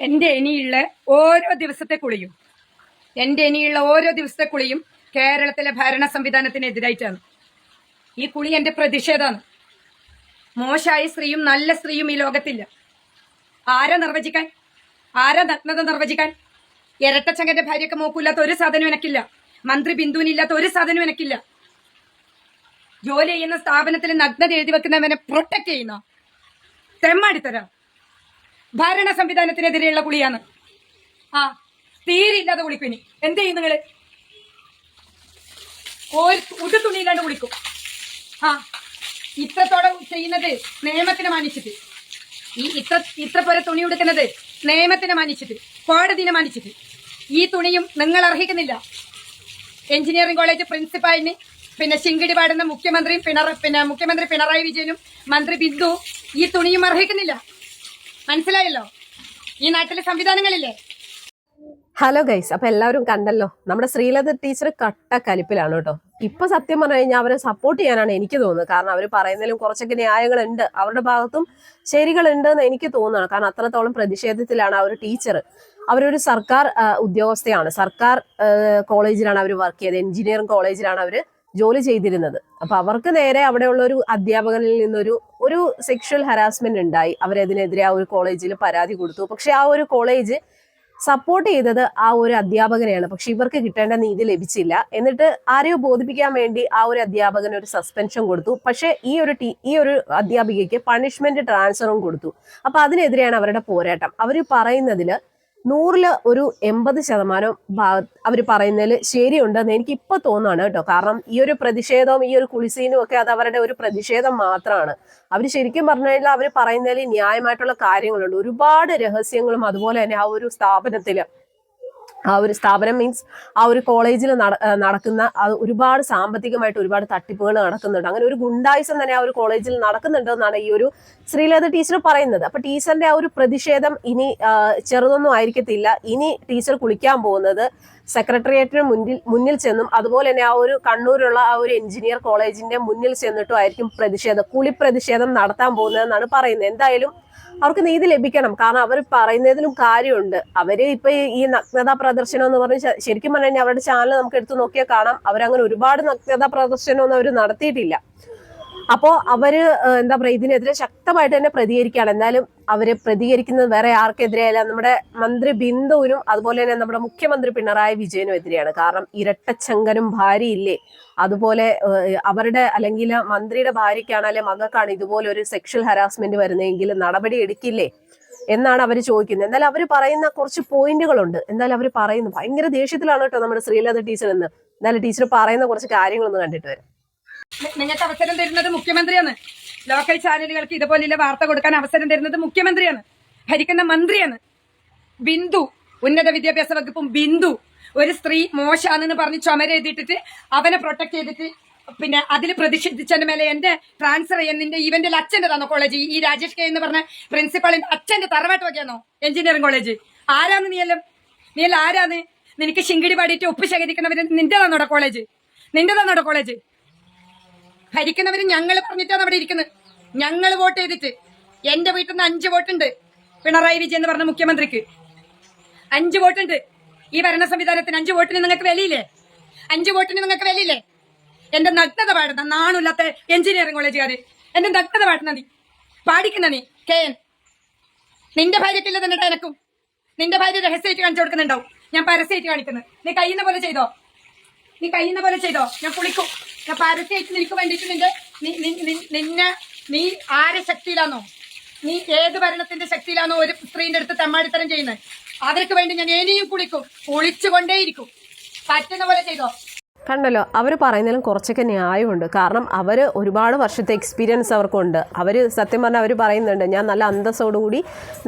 എന്റെ ഇനിയുള്ള ഓരോ ദിവസത്തെ കുളിയും എന്റെ ഇനിയുള്ള ഓരോ ദിവസത്തെ കുളിയും കേരളത്തിലെ ഭരണ സംവിധാനത്തിനെതിരായിട്ടാണ് ഈ കുളി എന്റെ പ്രതിഷേധമാണ്. മോശമായ സ്ത്രീയും നല്ല സ്ത്രീയും ഈ ലോകത്തില്ല. ആരാ നിർവചിക്കാൻ? ആരാ നഗ്നത നിർവചിക്കാൻ? ഇരട്ടച്ചങ്കന്റെ ഭാര്യയ്ക്ക് മോക്കില്ലാത്ത ഒരു സാധനവും എനക്കില്ല. മന്ത്രി ബിന്ദുവിനില്ലാത്ത ഒരു സാധനവും എനക്കില്ല. ജോലി ചെയ്യുന്ന സ്ഥാപനത്തിൽ നഗ്നത എഴുതി വെക്കുന്നവനെ പ്രൊട്ടക്ട് ചെയ്യുന്ന തെമ്മാടിത്തരം. ഭരണ സംവിധാനത്തിനെതിരെയുള്ള കുളിയാണ്. ആ തീരില്ലാതെ കുളിക്കും ഇനി എന്ത് ചെയ്യും നിങ്ങൾ? ഒരു ഉടു തുണിയില്ലാണ്ട് കുളിക്കും. ആ ഇത്രത്തോടെ ചെയ്യുന്നത് നിയമത്തിനെ മാനിച്ചിട്ട്. ഈ ഇത്ര ഇത്ര പോലെ തുണി ഉടുക്കുന്നത് നിയമത്തിനെ മാനിച്ചിട്ട് കോടതിനെ മാനിച്ചിട്ട്. ഈ തുണിയും നിങ്ങൾ അർഹിക്കുന്നില്ല. എഞ്ചിനീയറിംഗ് കോളേജ് പ്രിൻസിപ്പാളിന് പിന്നെ ശിങ്കിടി പാടുന്ന മുഖ്യമന്ത്രിയും പിണറ പിന്നെ മുഖ്യമന്ത്രി പിണറായി വിജയനും മന്ത്രി ബിന്ദു ഈ തുണിയും അർഹിക്കുന്നില്ല. മനസ്സിലായല്ലോ? ഈ നാട്ടിലെ സംവിധാനങ്ങളില്ലേ? ഹലോ ഗൈസ് അപ്പൊ എല്ലാവരും കണ്ടല്ലോ നമ്മുടെ ശ്രീലത ടീച്ചർ കട്ട കലിപ്പിലാണ് കേട്ടോ. ഇപ്പൊ സത്യം പറഞ്ഞു കഴിഞ്ഞാൽ അവരെ സപ്പോർട്ട് ചെയ്യാനാണ് എനിക്ക് തോന്നുന്നത്. കാരണം അവർ പറയുന്നതിലും കുറച്ചൊക്കെ ന്യായങ്ങളുണ്ട്. അവരുടെ ഭാഗത്തും ശരികളുണ്ട് എന്ന് എനിക്ക് തോന്നുന്നു. കാരണം അത്രത്തോളം പ്രതിഷേധത്തിലാണ് ആ ഒരു ടീച്ചർ. അവരൊരു സർക്കാർ ഉദ്യോഗസ്ഥയാണ്. സർക്കാർ കോളേജിലാണ് അവർ വർക്ക് ചെയ്തത്. എഞ്ചിനീയറിംഗ് കോളേജിലാണ് അവർ ജോലി ചെയ്തിരുന്നത്. അപ്പൊ അവർക്ക് നേരെ അവിടെയുള്ള ഒരു അധ്യാപകനിൽ നിന്നൊരു ഒരു സെക്ഷൽ ഹരാസ്മെന്റ് ഉണ്ടായി. അവരതിനെതിരെ ആ ഒരു കോളേജിൽ പരാതി കൊടുത്തു. പക്ഷെ ആ ഒരു കോളേജ് സപ്പോർട്ട് ചെയ്തത് ആ ഒരു അധ്യാപകനെയാണ്. പക്ഷെ ഇവർക്ക് കിട്ടേണ്ട നീതി ലഭിച്ചില്ല. എന്നിട്ട് ആരെയോ ബോധിപ്പിക്കാൻ വേണ്ടി ആ ഒരു അധ്യാപകന് ഒരു സസ്പെൻഷൻ കൊടുത്തു. പക്ഷെ ഈ ഒരു ടീ ഈ ഒരു അധ്യാപികയ്ക്ക് പണിഷ്മെന്റ് ട്രാൻസ്ഫറും കൊടുത്തു. അപ്പൊ അതിനെതിരെയാണ് അവരുടെ പോരാട്ടം. അവർ പറയുന്നതിൽ നൂറിൽ ഒരു എൺപത് ശതമാനം അവർ പറയുന്നതിൽ ശരിയുണ്ടെന്ന് എനിക്ക് ഇപ്പൊ തോന്നുകയാണ് കേട്ടോ. കാരണം ഈ ഒരു പ്രതിഷേധവും ഈ ഒരു കുളിസീനും ഒക്കെ അത് അവരുടെ ഒരു പ്രതിഷേധം മാത്രമാണ് അവർ ശരിക്കും പറഞ്ഞു കഴിഞ്ഞാൽ അവർ പറയുന്നതിൽ ന്യായമായിട്ടുള്ള കാര്യങ്ങളുണ്ട്. ഒരുപാട് രഹസ്യങ്ങളും അതുപോലെ തന്നെ ആ ഒരു സ്ഥാപനത്തിൽ ആ ഒരു സ്ഥാപനം മീൻസ് ആ ഒരു കോളേജിൽ നടക്കുന്ന ഒരുപാട് സാമ്പത്തികമായിട്ട് ഒരുപാട് തട്ടിപ്പുകൾ നടക്കുന്നുണ്ട്. അങ്ങനെ ഒരു ഗുണ്ടായുസം തന്നെ ആ ഒരു കോളേജിൽ നടക്കുന്നുണ്ട് എന്നാണ് ഈ ഒരു ശ്രീലത ടീച്ചർ പറയുന്നത്. അപ്പൊ ടീച്ചറിന്റെ ആ ഒരു പ്രതിഷേധം ഇനി ചെറുതൊന്നും ആയിരിക്കത്തില്ല. ഇനി ടീച്ചർ കുളിക്കാൻ പോകുന്നത് സെക്രട്ടേറിയറ്റിന് മുന്നിൽ മുന്നിൽ ചെന്നും അതുപോലെ തന്നെ ആ ഒരു കണ്ണൂരുള്ള ആ ഒരു എഞ്ചിനീയർ കോളേജിന്റെ മുന്നിൽ ചെന്നിട്ടും ആയിരിക്കും പ്രതിഷേധം കുളി പ്രതിഷേധം നടത്താൻ പോകുന്നതെന്നാണ് പറയുന്നത്. എന്തായാലും അവർക്ക് നീതി ലഭിക്കണം. കാരണം അവർ പറയുന്നതിലും കാര്യമുണ്ട്. അവർ ഇപ്പൊ ഈ- നഗ്നതാ പ്രദർശനം എന്ന് പറഞ്ഞ് ശരിക്കും പറഞ്ഞു കഴിഞ്ഞാൽ അവരുടെ ചാനൽ നമുക്ക് എടുത്തു നോക്കിയാൽ കാണാം. അവരങ്ങനെ ഒരുപാട് നഗ്നതാ പ്രദർശനം ഒന്നും അവർ നടത്തിയിട്ടില്ല. അപ്പോ അവർ എന്താ പറയാ ഇതിനെതിരെ ശക്തമായിട്ട് തന്നെ പ്രതികരിക്കുകയാണ്. എന്നാലും അവർ പ്രതികരിക്കുന്നത് വേറെ ആർക്കെതിരെയല്ല. നമ്മുടെ മന്ത്രി ബിന്ദുവിനും അതുപോലെ തന്നെ നമ്മുടെ മുഖ്യമന്ത്രി പിണറായി വിജയനും എതിരെയാണ്. കാരണം ഇരട്ടച്ചങ്കനും ഭാര്യയില്ലേ? അതുപോലെ അവരുടെ അല്ലെങ്കിൽ മന്ത്രിയുടെ ഭാര്യയ്ക്കാണ് മകൾക്കാണ് ഇതുപോലെ ഒരു സെക്ഷൽ ഹരാസ്മെന്റ് വരുന്നതെങ്കിൽ നടപടി എടുക്കില്ലേ? എന്നാണ് അവർ ചോദിക്കുന്നത്. എന്നാൽ അവർ പറയുന്ന കുറച്ച് പോയിന്റുകളുണ്ട്. എന്നാൽ അവർ പറയുന്നു. ഭയങ്കര ദേഷ്യത്തിലാണ് കേട്ടോ നമ്മുടെ ശ്രീലത ടീച്ചർ എന്ന് എന്നാലും ടീച്ചർ പറയുന്ന കുറച്ച് കാര്യങ്ങളൊന്ന് കണ്ടിട്ട് വരാം. നിങ്ങൾക്ക് അവസരം തരുന്നത് മുഖ്യമന്ത്രിയാണ്. ലോക്കൽ ചാനലുകൾക്ക് ഇതുപോലെയുള്ള വാർത്ത കൊടുക്കാൻ അവസരം തരുന്നത് മുഖ്യമന്ത്രിയാണ്. ഭരിക്കുന്ന മന്ത്രിയാണ്. ബിന്ദു ഉന്നത വിദ്യാഭ്യാസ വകുപ്പും ബിന്ദു. ഒരു സ്ത്രീ മോശാണെന്ന് പറഞ്ഞ് ചുമര എഴുതിയിട്ടിട്ട് അവനെ പ്രൊട്ടക്ട് ചെയ്തിട്ട് പിന്നെ അതിൽ പ്രതിഷേധിച്ചതിന്റെ മേലെ എന്റെ ട്രാൻസ്ഫർ നിന്റെ ഇവന്റെ തന്നോ കോളേജ് ഈ രാജേഷ് കെ എന്ന് പറഞ്ഞ പ്രിൻസിപ്പാളിന്റെ അച്ഛന്റെ തറവാട്ട് വകയാണോ എഞ്ചിനീയറിംഗ് കോളേജ് ആരാന്ന് നീയെല്ലാം? നീയെല്ലാം ആരാന്ന്? നിനക്ക് ശിങ്കിടി പാടിയിട്ട് ഉപ്പ് ശേഖരിക്കുന്നവര് തന്നോടെ കോളേജ് നിന്റെ തന്നോടെ കോളേജ് ഭരിക്കുന്നവര് ഞങ്ങൾ പറഞ്ഞിട്ടാണ് അവിടെ ഇരിക്കുന്നത്. ഞങ്ങൾ വോട്ട് ചെയ്തിട്ട്. എന്റെ വീട്ടിൽ നിന്ന് അഞ്ച് വോട്ടുണ്ട്. പിണറായി വിജയൻ എന്ന് പറഞ്ഞ മുഖ്യമന്ത്രിക്ക്. അഞ്ച് വോട്ടുണ്ട്. ഈ ഭരണ സംവിധാനത്തിന് അഞ്ച് വോട്ടിന് നിങ്ങൾക്ക് വിലയില്ലേ? അഞ്ച് വോട്ടിന് നിങ്ങൾക്ക് വിലയില്ലേ? എന്റെ നഗ്നത പാടുന്ന നാണില്ലാത്ത എഞ്ചിനീയറിംഗ് കോളേജുകാര് എന്റെ നഗ്നത പാടുന്ന നീ പാടിക്കുന്ന നീ കെ എൻ. നിന്റെ ഭാര്യക്കില്ല തന്നെ എനക്കും. നിന്റെ ഭാര്യ രഹസ്യമായിട്ട് കാണിച്ചു കൊടുക്കുന്നുണ്ടാവും. ഞാൻ പരസ്യമായിട്ട് കാണിക്കുന്നത് നീ കഴിയുന്ന പോലെ ചെയ്തോ? നീ കഴിയുന്ന പോലെ ചെയ്തോ? ഞാൻ കുളിക്കും. ഞാൻ പരസ്യമായിട്ട് നിനക്ക് വേണ്ടിയിട്ട് നിന്റെ നിന്നെ നീ ആരെ ശക്തിയിലാണോ? നീ ഏത് ഭരണത്തിന്റെ ശക്തിയിലാണോ ഒരു സ്ത്രീന്റെ അടുത്ത് തെമ്മാടിത്തരം ചെയ്യുന്നത്? അവർക്ക് വേണ്ടി ഞാൻ ഇനിയും കുളിക്കും. കുളിച്ചുകൊണ്ടേയിരിക്കും. പറ്റുന്ന പോലെ ചെയ്തോ. കണ്ടല്ലോ അവർ പറയുന്നതിലും കുറച്ചൊക്കെ ന്യായമുണ്ട്. കാരണം അവർ ഒരുപാട് വർഷത്തെ എക്സ്പീരിയൻസ് അവർക്കുണ്ട്. അവർ സത്യം പറഞ്ഞാൽ അവർ പറയുന്നുണ്ട് ഞാൻ നല്ല അന്തസ്സോടുകൂടി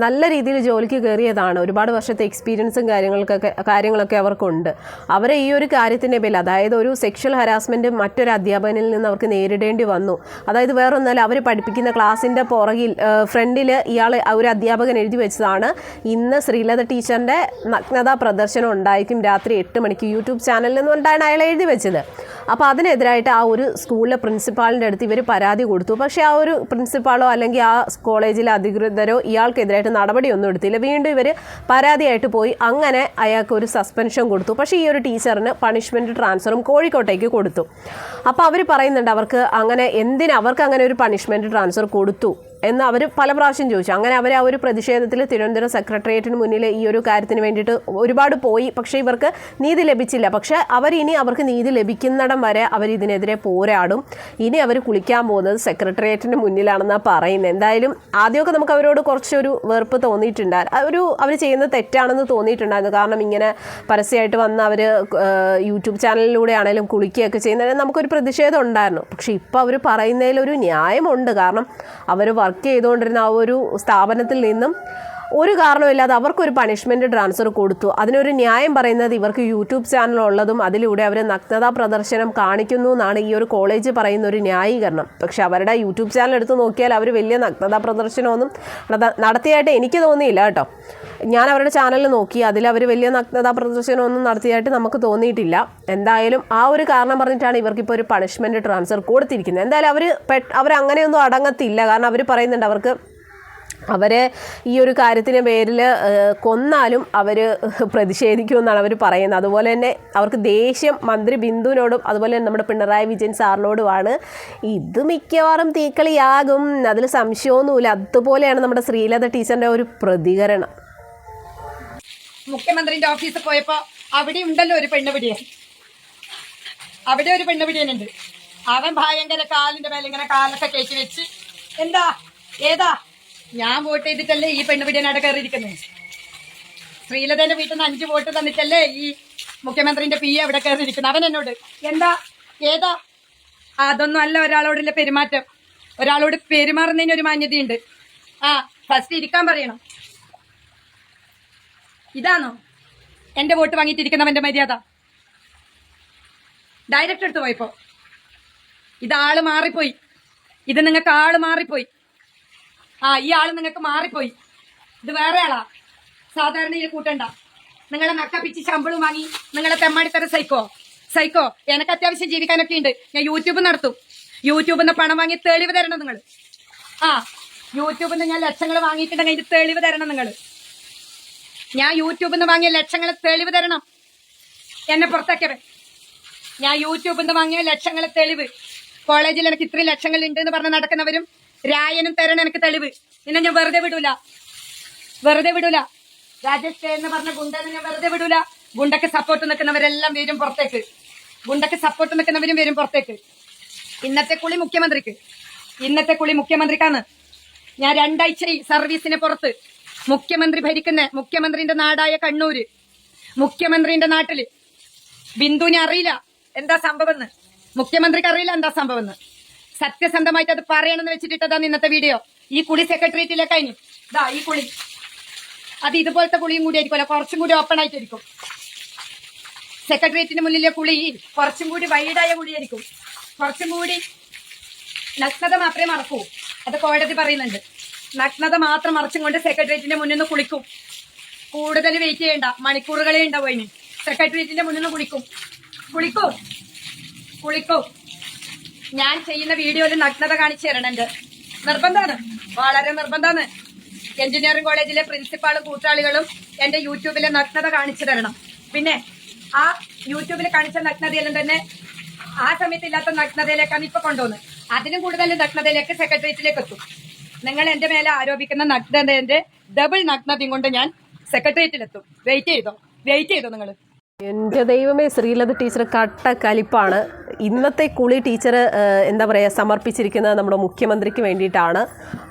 നല്ല രീതിയിൽ ജോലിക്ക് കയറിയതാണ്. ഒരുപാട് വർഷത്തെ എക്സ്പീരിയൻസും കാര്യങ്ങൾക്കൊക്കെ കാര്യങ്ങളൊക്കെ അവർക്കുണ്ട്. അവരെ ഈ ഒരു കാര്യത്തിന്റെ പേരിൽ അതായത് ഒരു സെക്ഷൽ ഹരാസ്മെന്റ് മറ്റൊരു അധ്യാപകനിൽ നിന്ന് അവർക്ക് നേരിടേണ്ടി വന്നു. അതായത് വേറൊന്നല്ല അവർ പഠിപ്പിക്കുന്ന ക്ലാസ്സിന്റെ പുറകിൽ ഫ്രണ്ടിൽ ഇയാൾ ഒരു അധ്യാപകൻ എഴുതി വെച്ചതാണ്. ഇന്ന് ശ്രീലത ടീച്ചറിന്റെ നഗ്നതാ പ്രദർശനം ഉണ്ടായിരിക്കും രാത്രി എട്ട് മണിക്ക്. യൂട്യൂബ് ചാനലിൽ നിന്ന് അയാൾ എഴുതി വെച്ചത്. അപ്പോൾ അതിനെതിരായിട്ട് ആ ഒരു സ്കൂളിലെ പ്രിൻസിപ്പാളിന്റെ അടുത്ത് ഇവർ പരാതി കൊടുത്തു. പക്ഷേ ആ ഒരു പ്രിൻസിപ്പാളോ അല്ലെങ്കിൽ ആ കോളേജിലെ അധികൃതരോ ഇയാൾക്കെതിരായിട്ട് നടപടിയൊന്നും എടുത്തില്ല. വീണ്ടും ഇവർ പരാതിയായിട്ട് പോയി. അങ്ങനെ അയാൾക്ക് ഒരു സസ്പെൻഷൻ കൊടുത്തു. പക്ഷേ ഈ ഒരു ടീച്ചറിന് പണിഷ്മെന്റ് ട്രാൻസ്ഫറും കോഴിക്കോട്ടേക്ക് കൊടുത്തു. അപ്പോൾ അവർ പറയുന്നുണ്ട് അവർക്ക് അങ്ങനെ എന്തിന്? അവർക്ക് അങ്ങനെ ഒരു പണിഷ്മെന്റ് ട്രാൻസ്ഫർ കൊടുത്തു. എന്ന് അവർ പല പ്രാവശ്യം ചോദിച്ചു. അങ്ങനെ അവർ ആ ഒരു പ്രതിഷേധത്തിൽ തിരുവനന്തപുരം സെക്രട്ടേറിയറ്റിന് മുന്നിൽ ഈ ഒരു കാര്യത്തിന് വേണ്ടിയിട്ട് ഒരുപാട് പോയി. പക്ഷേ ഇവർക്ക് നീതി ലഭിച്ചില്ല. പക്ഷേ അവർ ഇനി അവർക്ക് നീതി ലഭിക്കുന്നിടം വരെ അവർ ഇതിനെതിരെ പോരാടും. ഇനി അവർ കുളിക്കാൻ പോകുന്നത് സെക്രട്ടേറിയറ്റിന് മുന്നിലാണെന്നാണ് പറയുന്നത് എന്തായാലും ആദ്യമൊക്കെ നമുക്ക് അവരോട് കുറച്ചൊരു വെറുപ്പ് തോന്നിയിട്ടുണ്ടായിരുന്നു ഒരു അവർ ചെയ്യുന്നത് തെറ്റാണെന്ന് തോന്നിയിട്ടുണ്ടായിരുന്നു. കാരണം ഇങ്ങനെ പരസ്യമായിട്ട് വന്ന് അവർ യൂട്യൂബ് ചാനലിലൂടെ ആണെങ്കിലും കുളിക്കുകയൊക്കെ ചെയ്യുന്നതിന് നമുക്കൊരു പ്രതിഷേധം ഉണ്ടായിരുന്നു. പക്ഷേ ഇപ്പോൾ അവർ പറയുന്നതിലൊരു ന്യായമുണ്ട്. കാരണം അവർ വർക്ക് ചെയ്തുകൊണ്ടിരുന്ന ആ ഒരു സ്ഥാപനത്തിൽ നിന്നും ഒരു കാരണമില്ലാതെ അവർക്കൊരു പണിഷ്മെന്റ് ട്രാൻസ്ഫർ കൊടുത്തു. അതിനൊരു ന്യായം പറയുന്നത് ഇവർക്ക് യൂട്യൂബ് ചാനൽ ഉള്ളതും അതിലൂടെ അവർ നഗ്നതാ പ്രദർശനം കാണിക്കുന്നു എന്നാണ് ഈ ഒരു കോളേജ് പറയുന്ന ഒരു ന്യായീകരണം. പക്ഷേ അവരുടെ യൂട്യൂബ് ചാനൽ എടുത്ത് നോക്കിയാൽ അവർ വലിയ നഗ്നതാ പ്രദർശനമൊന്നും നട- നടത്തിയായിട്ട് എനിക്ക് തോന്നിയില്ല കേട്ടോ. ഞാൻ അവരുടെ ചാനലിൽ നോക്കി. അതിൽ അവർ വലിയ നഗ്നതാ പ്രദർശനമൊന്നും നടത്തിയായിട്ട് നമുക്ക് തോന്നിയിട്ടില്ല. എന്തായാലും ആ ഒരു കാരണം പറഞ്ഞിട്ടാണ് ഇവർക്കിപ്പോൾ ഒരു പണിഷ്മെന്റ് ട്രാൻസ്ഫർ കൊടുത്തിരിക്കുന്നത്. എന്തായാലും അവർ അങ്ങനെയൊന്നും അടങ്ങത്തില്ല. കാരണം അവർ പറയുന്നുണ്ട് അവർക്ക് അവരെ ഈ ഒരു കാര്യത്തിന് പേരിൽ കൊന്നാലും അവർ പ്രതിഷേധിക്കുമെന്നാണ് അവർ പറയുന്നത്. അതുപോലെ തന്നെ അവർക്ക് ദേഷ്യം മന്ത്രി ബിന്ദുവിനോടും അതുപോലെ തന്നെ നമ്മുടെ പിണറായി വിജയൻ സാറിനോടുമാണ്. ഇത് മിക്കവാറും തീക്കളിയാകും. അതിൽ സംശയമൊന്നുമില്ല. അതുപോലെയാണ് നമ്മുടെ ശ്രീലത ടീച്ചറിന്റെ ഒരു പ്രതികരണം. മുഖ്യമന്ത്രിന്റെ ഓഫീസിൽ പോയപ്പോ അവിടെ ഉണ്ടല്ലോ ഒരു പെണ്ണുപിടിയൻ. അവിടെ ഒരു പെണ്ണുപിടിയനുണ്ട്. അവൻ ഭയങ്കര കാലിന്റെ മേലെ ഇങ്ങനെ കാലൊക്കെ കയറ്റി വെച്ച് എന്താ? ഏതാ? ഞാൻ വോട്ട് ചെയ്തിട്ടല്ലേ ഈ പെണ്ണുപിടിയനവിടെ കയറിയിരിക്കുന്നത്? ശ്രീലതന്റെ വീട്ടിൽ നിന്ന് അഞ്ച് വോട്ട് തന്നിട്ടല്ലേ ഈ മുഖ്യമന്ത്രിന്റെ പി അവിടെ കയറിയിരിക്കുന്നത്? അവൻ എന്നോട് എന്താ? ഏതാ? അതൊന്നും അല്ല ഒരാളോടുള്ള പെരുമാറ്റം. ഒരാളോട് പെരുമാറുന്നതിന് ഒരു മാന്യതയുണ്ട്. ആ ഫസ്റ്റ് ഇരിക്കാൻ പറയണം. ഇതാണോ? എന്റെ വോട്ട് വാങ്ങിയിട്ടിരിക്കുന്നവന്റെ മര്യാദ. ഡയറക്റ്റ് എടുത്ത് പോയപ്പോ. ഇത് ആൾ മാറിപ്പോയി. ഇത് നിങ്ങൾക്ക് ആൾ മാറിപ്പോയി. ആ ഈ ആൾ നിങ്ങൾക്ക് മാറിപ്പോയി. ഇത് വേറെ ആളാ. സാധാരണ ഇതിൽ കൂട്ടണ്ട. നിങ്ങളെ നക്കപ്പിച്ച് ശമ്പളം വാങ്ങി നിങ്ങളെ തെമ്മാടിത്തര സൈക്കോ. സൈക്കോ എനിക്ക് അത്യാവശ്യം ജീവിക്കാനൊക്കെ ഉണ്ട്. ഞാൻ യൂട്യൂബ് നടത്തും. യൂട്യൂബിൽ നിന്ന് പണം വാങ്ങി തെളിവ് തരണം നിങ്ങൾ ആ യൂട്യൂബിൽ നിന്ന് ഞാൻ ലക്ഷങ്ങൾ വാങ്ങിയിട്ടുണ്ടെങ്കിൽ അതിന് തെളിവ് തരണം നിങ്ങൾ ഞാൻ യൂട്യൂബിൽ നിന്ന് വാങ്ങിയ ലക്ഷങ്ങൾ തെളിവ് തരണം. എന്നെ പുറത്താക്കിയവൻ. ഞാൻ യൂട്യൂബിൽ നിന്ന് വാങ്ങിയ ലക്ഷങ്ങൾ തെളിവ്. കോളേജിൽ എനിക്ക് ഇത്രയും ലക്ഷങ്ങൾ ഉണ്ട് എന്ന് പറഞ്ഞ് നടക്കുന്നവരും രായനും തരണം എനിക്ക് തെളിവ്. നിന്നെ ഞാൻ വെറുതെ വിടൂല. വെറുതെ വിടൂല. രാജേഷ് എന്ന് പറഞ്ഞ ഗുണ്ടനെ ഞാൻ വെറുതെ വിടൂല. ഗുണ്ടക്ക് സപ്പോർട്ട് നിൽക്കുന്നവരെല്ലാം വരും പുറത്തേക്ക്. ഗുണ്ടക്ക് സപ്പോർട്ട് നിൽക്കുന്നവരും വരും പുറത്തേക്ക്. ഇന്നത്തെ കുളി മുഖ്യമന്ത്രിക്ക്. ഇന്നത്തെ കുളി മുഖ്യമന്ത്രിക്കാണ്. ഞാൻ രണ്ടാഴ്ച സർവീസിന് പുറത്ത്. മുഖ്യമന്ത്രി ഭരിക്കുന്ന മുഖ്യമന്ത്രിന്റെ നാടായ കണ്ണൂര്. മുഖ്യമന്ത്രിന്റെ നാട്ടിൽ. ബിന്ദുവിനെ അറിയില്ല. എന്താ സംഭവം മുഖ്യമന്ത്രിക്ക് അറിയില്ല എന്താ സംഭവം സത്യസന്ധമായിട്ട് അത് പറയണമെന്ന് വെച്ചിട്ടിട്ടതാണ് ഇന്നത്തെ വീഡിയോ. ഈ കുളി സെക്രട്ടേറിയറ്റിലേക്ക് അതിന് ഇതാ ഈ കുളി. അത് ഇതുപോലത്തെ കുളിയും കൂടി ആയിരിക്കുമല്ലോ. കുറച്ചും കൂടി ഓപ്പൺ ആയിട്ടായിരിക്കും. സെക്രട്ടേറിയറ്റിന് മുന്നിലെ കുളി കുറച്ചും കൂടി വൈഡായ കുളിയായിരിക്കും. കുറച്ചും കൂടി നഗ്നത മാത്രമേ മറക്കൂ. അത് കോടതി പറയുന്നുണ്ട്. നഗ്നത മാത്രം മറച്ചും കൊണ്ട് സെക്രട്ടേറിയറ്റിന്റെ മുന്നിൽ നിന്ന് കുളിക്കും. കൂടുതൽ വെയിറ്റ് ചെയ്യണ്ട. മണിക്കൂറുകളേ ഉണ്ടാവും അതിന്. സെക്രട്ടേറിയറ്റിന്റെ മുന്നിൽ നിന്ന് കുളിക്കും. കുളിക്കോ. കുളിക്കോ. ഞാൻ ചെയ്യുന്ന വീഡിയോയിൽ നഗ്നത കാണിച്ചു തരണുണ്ട് നിർബന്ധമാണ്. വളരെ നിർബന്ധമാണ്. എഞ്ചിനീയറിംഗ് കോളേജിലെ പ്രിൻസിപ്പാളും കൂട്ടാളികളും എന്റെ യൂട്യൂബിലെ നഗ്നത കാണിച്ചു തരണം. പിന്നെ ആ യൂട്യൂബിൽ കാണിച്ച നഗ്നതയെല്ലാം തന്നെ ആ സമയത്ത് ഇല്ലാത്ത നഗ്നതയിലേക്കാണ് ഇപ്പൊ കൊണ്ടുപോകുന്നത്. അതിനും കൂടുതൽ നഗ്നതയിലേക്ക് സെക്രട്ടേറിയറ്റിലേക്ക് എത്തും. നിങ്ങൾ എന്റെ മേലെ ആരോപിക്കുന്ന നഗ്നതന്റെ ഡബിൾ നഗ്നതയും കൊണ്ട് ഞാൻ സെക്രട്ടേറിയറ്റിലെത്തും. വെയിറ്റ് ചെയ്തോ? വെയിറ്റ് ചെയ്തോ നിങ്ങൾ എന്റെ ദൈവമേ ശ്രീലത ടീച്ചർ കട്ട കലിപ്പാണ്. ഇന്നത്തെ കുളി ടീച്ചർ എന്താ പറയുക സമർപ്പിച്ചിരിക്കുന്നത് നമ്മുടെ മുഖ്യമന്ത്രിക്ക് വേണ്ടിയിട്ടാണ്.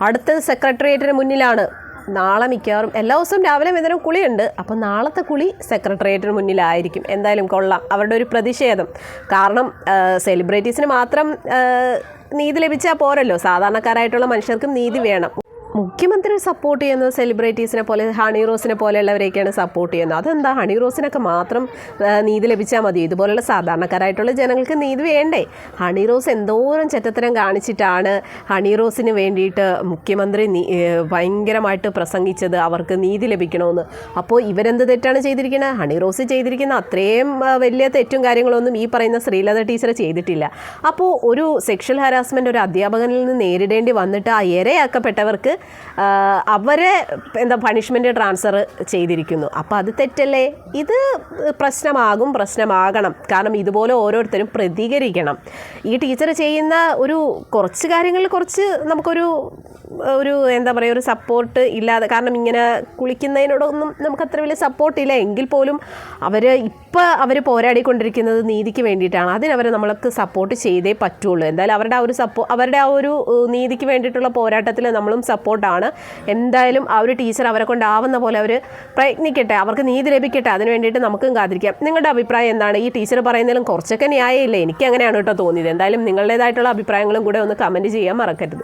അടുത്ത സെക്രട്ടേറിയറ്റിന് മുന്നിലാണ്. നാളെ മിക്കവാറും എല്ലാ ദിവസവും രാവിലെ വൈകുന്നേരം കുളിയുണ്ട്. അപ്പം നാളത്തെ കുളി സെക്രട്ടേറിയറ്റിന് മുന്നിലായിരിക്കും. എന്തായാലും കൊള്ളാം. അവരുടെ ഒരു പ്രതിഷേധം. കാരണം സെലിബ്രിറ്റീസിന് മാത്രം നീതി ലഭിച്ചാൽ പോരല്ലോ. സാധാരണക്കാരായിട്ടുള്ള മനുഷ്യർക്കും നീതി വേണം. മുഖ്യമന്ത്രി സപ്പോർട്ട് ചെയ്യുന്നത് സെലിബ്രിറ്റീസിനെ പോലെ ഹണി റോസിനെ പോലെയുള്ളവരെയൊക്കെയാണ് സപ്പോർട്ട് ചെയ്യുന്നത്. അതെന്താ? ഹണി റോസിനൊക്കെ മാത്രം നീതി ലഭിച്ചാൽ മതി. ഇതുപോലുള്ള സാധാരണക്കാരായിട്ടുള്ള ജനങ്ങൾക്ക് നീതി വേണ്ടേ? ഹണി റോസ് എന്തോരം ചെറ്റത്തരം കാണിച്ചിട്ടാണ് ഹണി റോസിന് വേണ്ടിയിട്ട് മുഖ്യമന്ത്രി ഭയങ്കരമായിട്ട് പ്രസംഗിച്ചത്. അവർക്ക് നീതി ലഭിക്കണമെന്ന്. അപ്പോൾ ഇവരെന്ത് തെറ്റാണ് ചെയ്തിരിക്കുന്നത് ഹണി റോസ് ചെയ്തിരിക്കുന്ന അത്രയും വലിയ തെറ്റും കാര്യങ്ങളൊന്നും ഈ പറയുന്ന ശ്രീലത ടീച്ചർ ചെയ്തിട്ടില്ല. അപ്പോൾ ഒരു സെക്ഷൽ ഹാരാസ്മെന്റ് ഒരു അധ്യാപകനിൽ നിന്ന് നേരിടേണ്ടി വന്നിട്ട് ആ ഇരയാക്കപ്പെട്ടവർക്ക് അവരെ എന്താ പണിഷ്മെന്റ് ട്രാൻസ്ഫർ ചെയ്തിരിക്കുന്നു. അപ്പോൾ അത് തെറ്റല്ലേ? ഇത് പ്രശ്നമാകും പ്രശ്നമാകണം. കാരണം ഇതുപോലെ ഓരോരുത്തരും പ്രതികരിക്കണം. ഈ ടീച്ചർ ചെയ്യുന്ന ഒരു കുറച്ച് കാര്യങ്ങളിൽ കുറച്ച് നമുക്കൊരു ഒരു എന്താ പറയുക ഒരു സപ്പോർട്ട് ഇല്ലാതെ കാരണം ഇങ്ങനെ കുളിക്കുന്നതിനോടൊന്നും നമുക്ക് അത്ര വലിയ സപ്പോർട്ടില്ല എങ്കിൽ പോലും അവർ ഇപ്പം അവർ പോരാടിക്കൊണ്ടിരിക്കുന്നത് നീതിക്ക് വേണ്ടിയിട്ടാണ്. അതിനവർ നമ്മൾക്ക് സപ്പോർട്ട് ചെയ്തേ പറ്റുള്ളൂ. എന്തായാലും അവരുടെ ആ ഒരു സപ്പോ അവരുടെ ആ ഒരു നീതിക്ക് വേണ്ടിയിട്ടുള്ള പോരാട്ടത്തിൽ നമ്മളും സപ്പോർട്ടാണ് എന്തായാലും ആ ഒരു ടീച്ചർ അവരെ കൊണ്ടാവുന്ന പോലെ അവർ പ്രയത്നിക്കട്ടെ അവർക്ക് നീതി ലഭിക്കട്ടെ അതിന് വേണ്ടിയിട്ട് നമുക്കും കാത്തിരിക്കാം. നിങ്ങളുടെ അഭിപ്രായം എന്താണ്? ഈ ടീച്ചർ പറയുന്നതിലും കുറച്ചൊക്കെ ന്യായമില്ല? എനിക്ക് അങ്ങനെയാണ് കേട്ടോ തോന്നിയത്. എന്തായാലും നിങ്ങളുടേതായിട്ടുള്ള അഭിപ്രായങ്ങളും കൂടെ ഒന്ന് കമന്റ് ചെയ്യാൻ മറക്കരുത്.